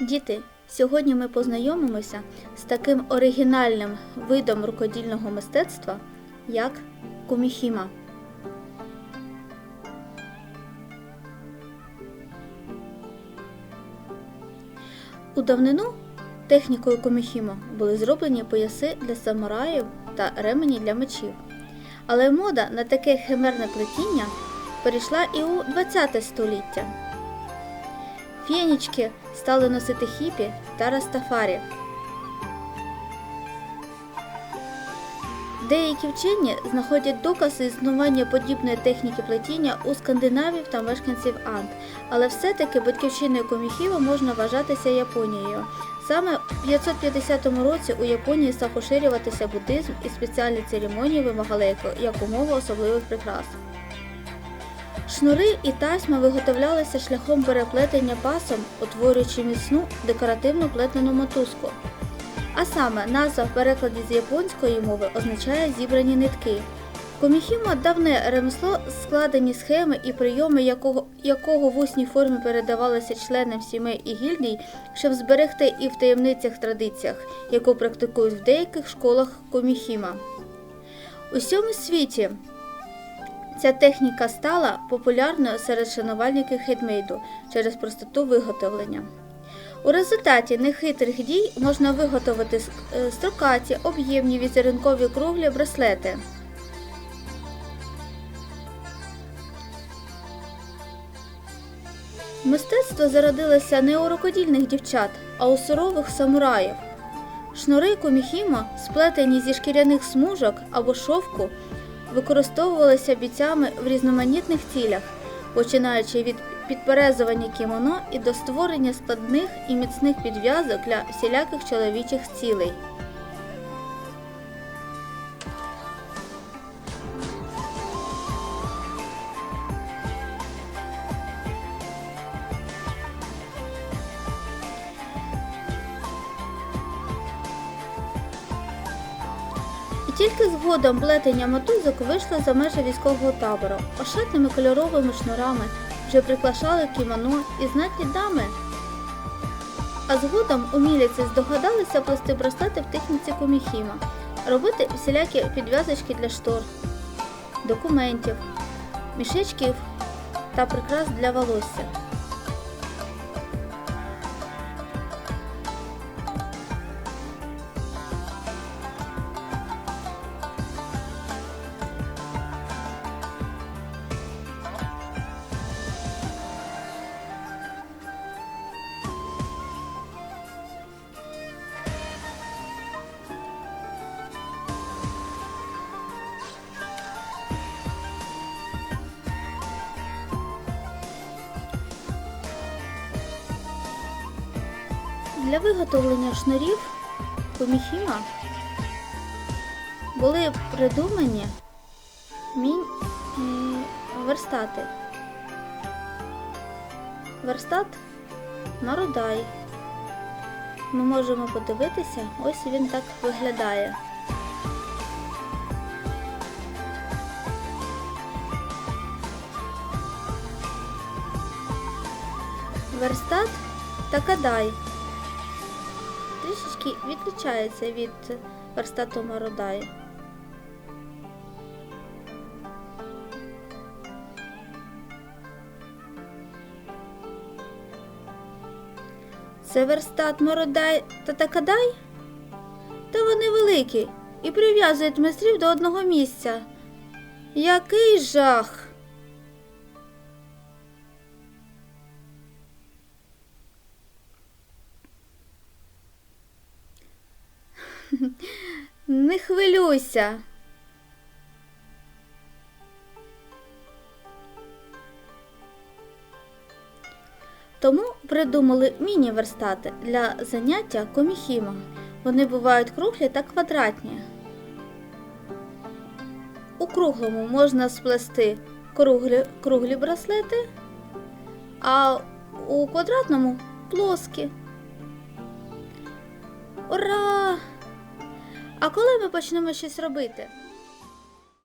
Діти, сьогодні ми познайомимося з таким оригінальним видом рукодільного мистецтва, як куміхіма. У давнину технікою коміхімо були зроблені пояси для самураїв та ремені для мечів. Але мода на таке химерне плетіння перейшла і у ХХ століття. Фєнічки стали носити хіпі та растафарі. Деякі вчені знаходять докази існування подібної техніки плетіння у скандинавів та мешканців Анд, але все-таки батьківщиною коміхіва можна вважатися Японією. Саме в 550 році у Японії став поширюватися буддизм і спеціальні церемонії вимагали якомога особливих прикрас. Шнури і тасьма виготовлялися шляхом переплетення пасом, утворюючи міцну декоративну плетену мотузку. А саме назва в перекладі з японської мови означає зібрані нитки. Коміхімо давне ремесло, складені схеми і прийоми, якого, якого в усній формі передавалися членам сімей і гільдій, щоб зберегти і в таємницях традиціях, яку практикують в деяких школах коміхіма. У всьому світі Ця техніка стала популярною серед шанувальників хендмейду через простоту виготовлення. У результаті нехитрих дій можна виготовити е, строкаті, об'ємні візерункові круглі браслети. Мистецтво зародилося не у рукодільних дівчат, а у сурових самураїв. Шнури коміхімо, сплетені зі шкіряних смужок або шовку, використовувалися бійцями в різноманітних цілях, починаючи від підперезування кімоно і до створення складних і міцних підв'язок для всіляких чоловічих цілей. Тільки згодом плетення мотузок вийшло за межі військового табору. Ошатними кольоровими шнурами вже приклашали кімоно і знатні дами. А згодом уміліці здогадалися плести браслети в техніці коміхіма, робити всілякі підв'язочки для штор, документів, мішечків та прикрас для волосся. Для виготовлення шнурів коміхіма були придумані мінь верстати. Верстат Марудай. Ми можемо подивитися, ось він так виглядає. Верстат Такадай трішечки відлічається від верстату Марудай. Це верстат Мородай та Такадай? Та вони великі і прив'язують майстрів до одного місця. Який жах! Не хвилюйся. Тому придумали міні-верстати для заняття коміхімо. Вони бувають круглі та квадратні. У круглому можна сплести круглі, круглі браслети, а у квадратному плоскі. Ура! А коли ми почнемо щось робити?